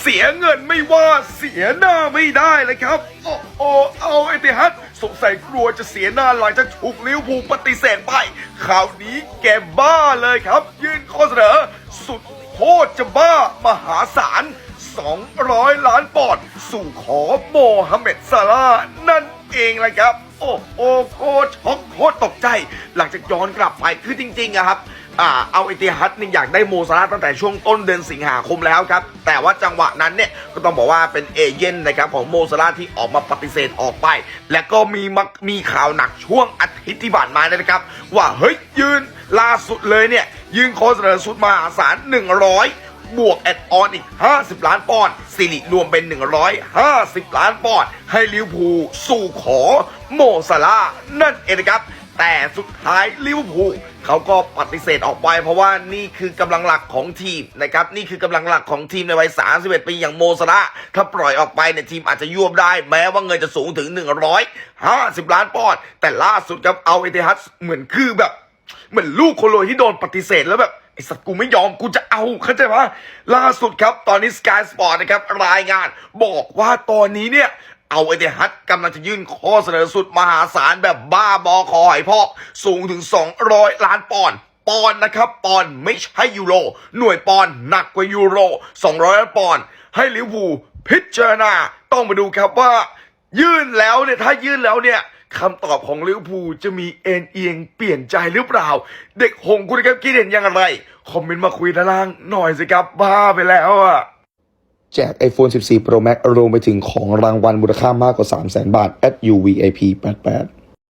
เสียเงินไม่ว่าเสียหน้าไม่ได้เลยครับ โอ้โอเอาไอติฮัตสงสัยกลัวจะเสียหน้าหลังจากถูกลิวอร์พูปฏิเสธไปคราวนี้แกบ้าเลยครับ ยื่นข้อเสนอสุดโคตรจะบ้ามหาศาล200 ล้านปอนด์สู่ขอโมฮัมเหม็ดซาลานั่นเองแหละครับ โอ้โหโคตรช็อกโคตรตกใจ หลังจากย้อนกลับไปคือจริงๆอะครับ เอาเอติฮัดนี่อยากได้โมซาลาตั้งแต่ช่วงต้นเดือนสิงหาคมแล้วครับ แต่ว่าจังหวะนั้นเนี่ยก็ต้องบอกว่าเป็นเอเย่นนะครับของโมซาลาที่ออกมาปฏิเสธออกไป และก็มีมีข่าวหนักช่วงอาทิตย์ที่ผ่านมาเนี่ยนะครับ ว่าเฮ้ยยืนล่าสุดเลยเนี่ยยืนข้อเสนอสุดมหาศาล100บวกแอดออนอีก 50 ล้านปอนด์สิริรวมเป็น 150 ล้านปอนด์ให้ลิวพูสู่ขอโมซาลานั่นเองนะครับ แต่สุดท้ายลิเวอร์พูลเขาก็ปฏิเสธออกไป เพราะว่านี่คือกำลังหลักของทีมนะครับนี่คือกำลังหลักของทีมในวัย 31 ปีอย่างโมซาลาถ้าปล่อยออกไปเนี่ยทีมอาจจะยวบได้ แม้ว่าเงินจะสูงถึง 150 ล้านปอนด์แต่ล่าสุดครับเอาเอเตฮัดเหมือนคือแบบ เหมือนลูกคนรวยที่โดนปฏิเสธแล้วแบบไอ้สัตว์กูไม่ยอมกูจะเอาเข้าใจปะล่าสุดครับ ตอนนี้ Sky Sport นะครับ รายงาน บอกว่าตอนนี้เนี่ย เอาไอเดฮัดกำลังจะยื่นข้อเสนอสุดมหาศาลแบบบ้าบอคอหอยพอกสูงถึง 200 ล้านปอนด์ปอนด์นะครับ ปอนด์ไม่ใช่ยูโร หน่วยปอนด์หนักกว่ายูโร 200 ล้านปอนด์ให้ลิเวอร์พูลพิจารณาต้องมาดูครับว่า ยื่นแล้วเนี่ย ถ้ายื่นแล้วเนี่ยคำตอบของลิเวอร์พูลจะมีเอ็นเอียงเปลี่ยนใจหรือเปล่า เด็กหงคุณครับคิดเห็นอย่างไร คอมเมนต์มาคุยด้านล่างหน่อยสิครับบ้าไปแล้วอะ แจก iPhone 14 Pro Max รวมไปถึงของรางวัลมูลค่ามากกว่า 300,000 บาท at UVIP 88